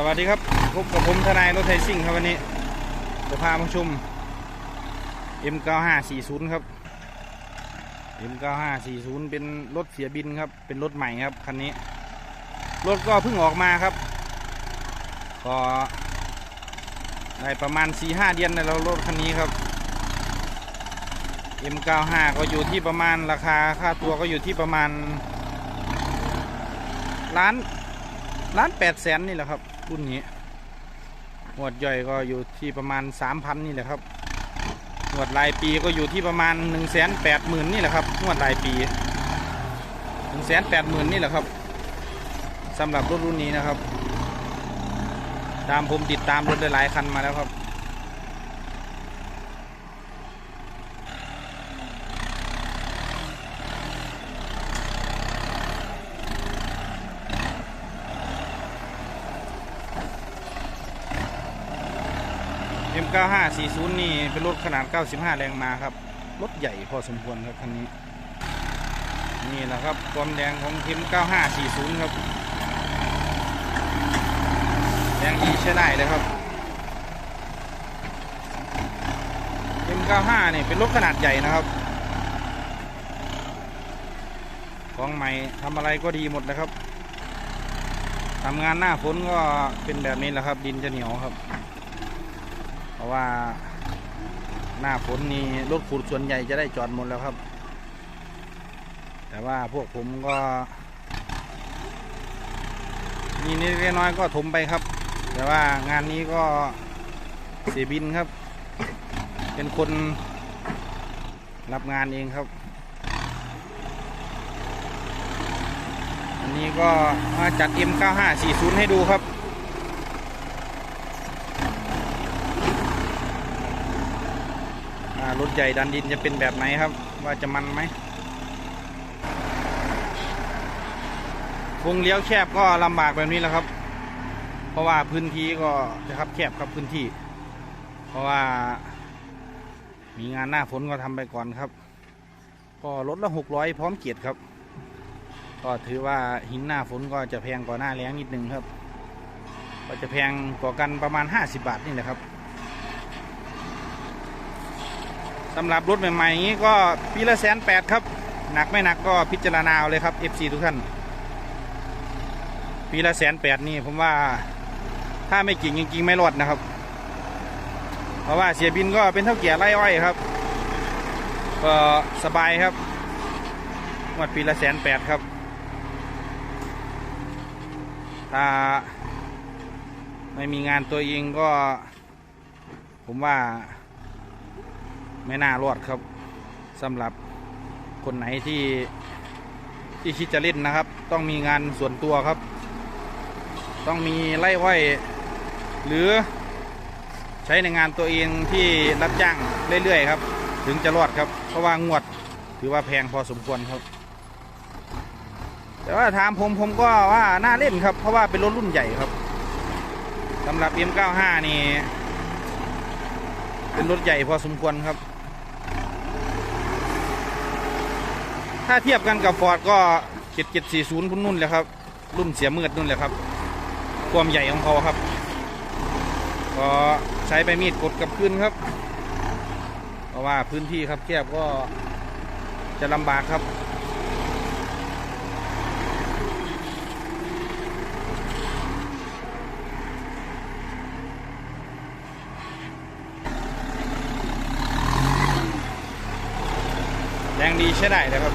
สวัสดีครับพบกับผมทนายรถไทยซิ่งครับวันนี้จะพามาชม M9540 ครับ M9540 เป็นรถเสียบินครับ เป็นรถใหม่ครับคันนี้ รถก็เพิ่งออกมาครับ ก็ได้ประมาณ 4-5 เดือนในเรารถคันนี้ครับ M95 ก็อยู่ที่ประมาณราคาค่าตัวก็อยู่ที่ประมาณล้านล้านแปดแสนนี่แหละครับ รุ่นนี้หวดย่อยก็อยู่ที่ประมาณสามพันนี่แหละครับหวดรายปีก็อยู่ที่ประมาณหนึ่งแสนแปดหมื่นนี่แหละครับหวดรายปีหนึ่งแสนแปดหมื่นนี่แหละครับสำหรับรถรุ่นนี้นะครับ ตามผมติดตามรถหลายๆคันมาแล้วครับ M9540 นี่เป็นรถขนาด 95 แรงมาครับ รถใหญ่พอสมควรครับคันนี้ นี่แหละครับ ความแรงของ M9540 ครับ แรงดีใช้ได้เลยครับ M95 นี่เป็นรถขนาดใหญ่นะครับ ของใหม่ทำอะไรก็ดีหมดเลยครับทำงานหน้าฝนก็เป็นแบบนี้แหละครับ ดินจะเหนียวครับ เพราะว่าหน้าฝนนี่รถขุดส่วนใหญ่จะได้จอดหมดแล้วครับ แต่ว่าพวกผมก็มีนิดน้อยก็ถมไปครับ แต่ว่างานนี้ก็เสียบินครับ เป็นคนรับงานเองครับ อันนี้ก็มาจัด M9540 ให้ดูครับ อ่า รถใหญ่ดันดินจะเป็นแบบไหนครับ ว่าจะมันไหมวงเลี้ยวแคบก็ลำบากแบบนี้แหละครับ เพราะว่าพื้นที่ก็จะครับแคบครับพื้นที่ เพราะว่า มีงานหน้าฝนก็ทำไปก่อนครับ ก็รถละหกร้อยพร้อมเกียรติครับ ก็ถือว่าหินหน้าฝนก็จะแพงกว่าหน้าแล้งนิดนึงครับ ก็จะแพงกว่ากันประมาณ 50 บาทนี่แหละครับ สำหรับรถใหม่ๆอย่างนี้ก็ปีละแสนแปดครับ หนักไม่หนักก็พิจารณาเอาเลยครับ FC ทุกท่าน ปีละแสนแปดนี่ผมว่าถ้าไม่กิ่งจริงๆ ไม่รอดนะครับ เพราะว่าเสียบินก็เป็นเท่าเกียร์ไร่อ้อยครับ ก็สบายครับงวดปีละแสนแปดครับถ้าไม่มีงานตัวเองก็ ผมว่า ไม่น่ารอดครับสำหรับคนไหนที่ที่คิดจะเล่นนะครับ ต้องมีงานส่วนตัวครับ ต้องมีไล่อ้อยหรือใช้ในงานตัวเองที่รับจ้างเรื่อยๆครับ ถึงจะรอดครับ เพราะว่างวดถือว่าแพงพอสมควรครับ แต่ว่าถามผมผมก็ว่าน่าเล่นครับ เพราะว่าเป็นรถรุ่นใหญ่ครับสำหรับ M95 นี่เป็นรถใหญ่พอสมควรครับ ถ้าเทียบกันกับฟอร์ดก็7740พุ่นนุ่นแหละครับ รุ่นเสียมืดนุ่นแหละครับ ความใหญ่ของเขาครับ ก็ใช้ใบมีดกดกับพื้นครับ เพราะว่าพื้นที่ครับแคบก็จะลำบากครับแรงดีใช้ได้เลยครับ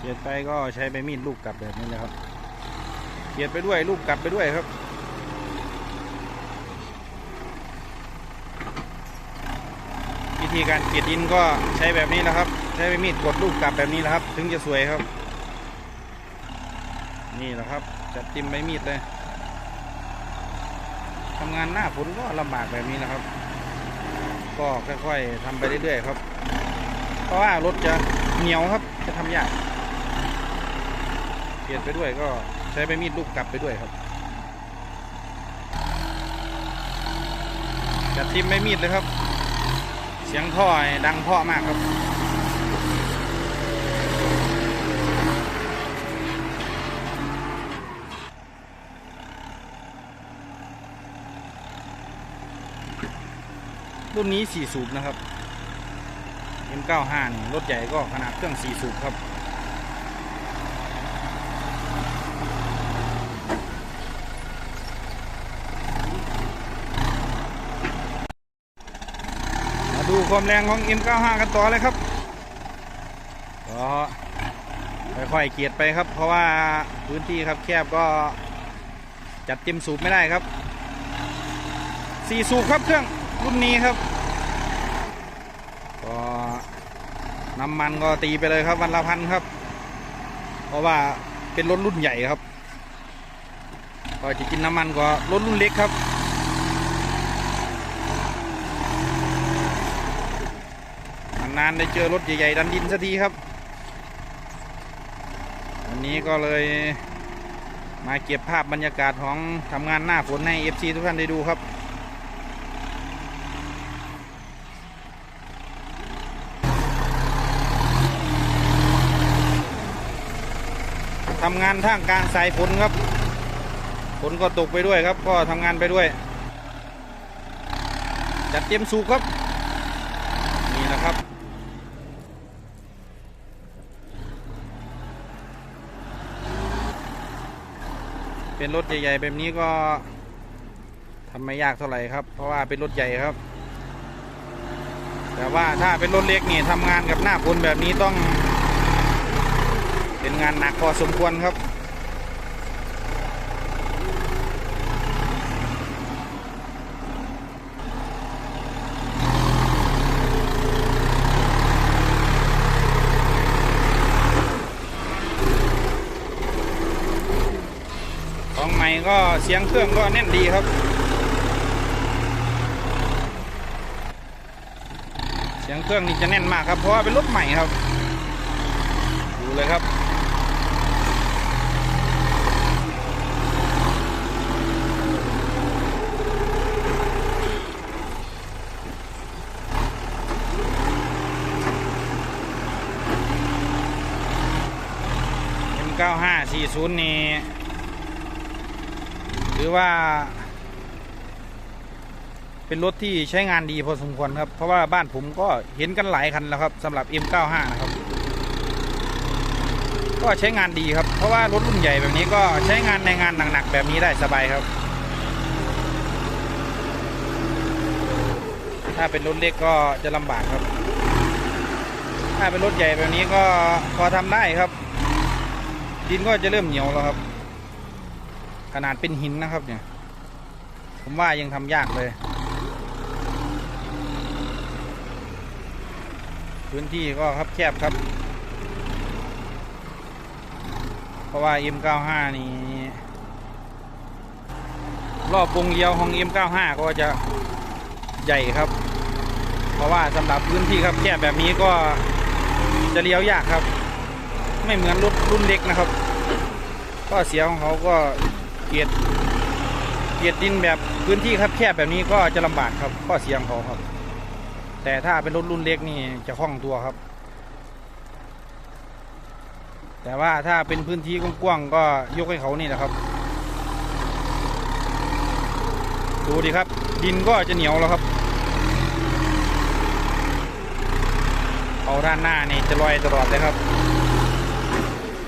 เกียด ไปก็ใช้ใบมีดลูกกลับแบบนี้เลยครับเกียดไปด้วยลูกกลับไปด้วยครับวิธีการเกียดดินก็ใช้แบบนี้นะครับ ใช้ใบมีดกดลูกกลับแบบนี้นะครับ ถึงจะสวยครับ นี่แหละครับจัดติมใบมีดเลยทำงานหน้าฝนก็ลำบากแบบนี้นะครับ ก็ค่อยๆทำไปเรื่อยๆครับ เพราะว่ารถจะเหนียวครับจะทำยาก เปลี่ยนไปด้วยก็ใช้ใบมีดลูกกลับไปด้วยครับจัดทิมใบมีดเลยครับ เสียงท่อดังเพาะมากครับรุ่นนี้ 4 สูบนะครับ M95 รถใหญ่ก็ขนาดเครื่อง 4 สูบครับ ความแรงของ M95 กันต่อเลยครับก็ค่อยๆเกียดไปครับ เพราะว่าพื้นที่ครับแคบก็จัดเต็มสูบไม่ได้ครับสี่สูบครับเครื่องรุ่นนี้ครับ ก็น้ำมันก็ตีไปเลยครับวันละพันครับ เพราะว่าเป็นรถรุ่นใหญ่ครับ ก็จะกินน้ำมันก็รถรุ่นเล็กครับ นานได้เจอรถใหญ่ๆดันดินสักทีครับ วันนี้ก็เลยมาเก็บภาพบรรยากาศของทำงานหน้าฝนให้ FC ทุกท่านได้ดูครับทำงานท่ามกลางสายฝนครับ ฝนก็ตกไปด้วยครับ ก็ทำงานไปด้วย จัดเตรียมสูบครับ นี่นะครับ เป็นรถใหญ่ๆแบบนี้ก็ทำไม่ยากเท่าไหร่ครับ เพราะว่าเป็นรถใหญ่ครับ แต่ว่าถ้าเป็นรถเล็กนี่ทำงานกับหน้าฝนแบบนี้ต้อง เป็นงานหนักพอสมควรครับ ของใหม่ ก็เสียงเครื่องก็แน่นดีครับ เสียงเครื่องนี่จะแน่นมากครับ เพราะว่าเป็นรถใหม่ครับ ดูเลยครับ M9540 นี่ รือว่า เป็นรถที่ใช้งานดีพอสมควรครับ เพราะว่าบ้านผมก็เห็นกันหลายคันแล้วครับสำหรับ M95 นะครับ ก็ใช้งานดีครับ เพราะว่ารถรุ่นใหญ่แบบนี้ก็ใช้งานในงานหนักๆแบบนี้ได้สบายครับ ถ้าเป็นรถเล็กก็จะลำบากครับ ถ้าเป็นรถใหญ่แบบนี้ก็พอทำได้ครับ ดินก็จะเริ่มเหนียวแล้วครับ ขนาดเป็นหินนะครับเนี่ย ผมว่ายังทำยากเลย พื้นที่ก็ครับแคบครับ เพราะว่า M95 นี่รอบวงเลี้ยวของ M95 ก็จะใหญ่ครับ เพราะว่าสำหรับพื้นที่ครับแคบแบบนี้ก็จะเลี้ยวยากครับ ไม่เหมือนรถรุ่นเล็กนะครับ ก็เสียของเขาก็ เกียดเกียดดินแบบพื้นที่ครับแคบแบบนี้ก็จะลำบากครับข้อเสียงเขาครับ แต่ถ้าเป็นรถรุ่นเล็กนี่จะคล่องตัวครับ แต่ว่าถ้าเป็นพื้นที่กว้างๆก็ยกให้เขานี่แหละครับ ดูดิครับ ดินก็จะเหนียวแล้วครับเอาด้านหน้านี่จะลอยตลอดเลยครับ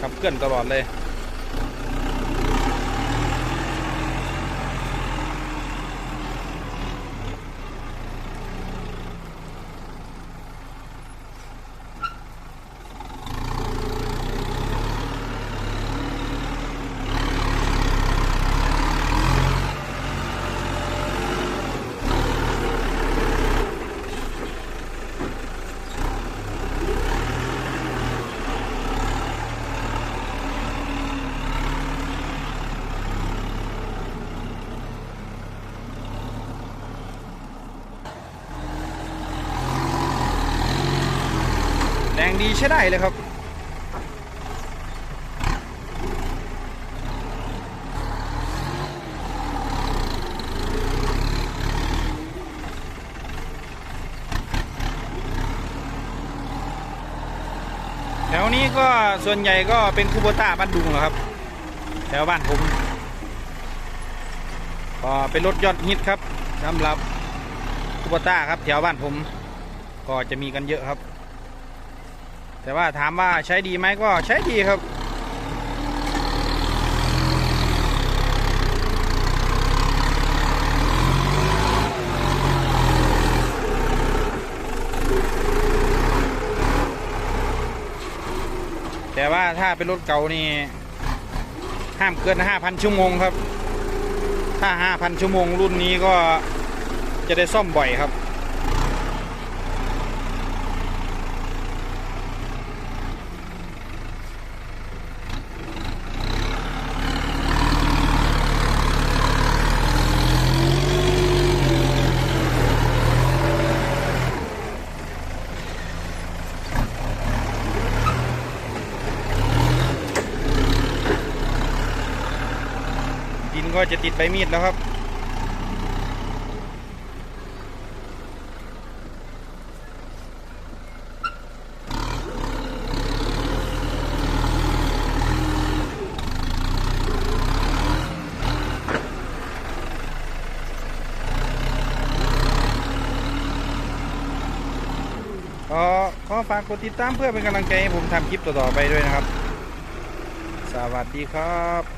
ขับเคลื่อนตลอดเลย ดีใช้ได้เลยครับ แถวนี้ก็ส่วนใหญ่ก็เป็นคูโบต้าบ้านดุงเหรอครับ แถวบ้านผมก็เป็นรถยอดฮิตครับสำหรับคูปต้าครับแถวบ้านผมก็จะมีกันเยอะครับ แต่ว่าถามว่าใช้ดีไหมก็ใช้ดีครับ แต่ว่าถ้าเป็นรถเก่านี่ ห้ามเกิน 5,000 ชั่วโมงครับ ถ้า 5,000 ชั่วโมงรุ่นนี้ก็จะได้ซ่อมบ่อยครับ ดินก็จะติดใบมีดแล้วครับ ก็ขอฝากกดติดตามเพื่อเป็นกำลังใจให้ผมทำคลิปต่อๆไปด้วยนะครับ สวัสดีครับ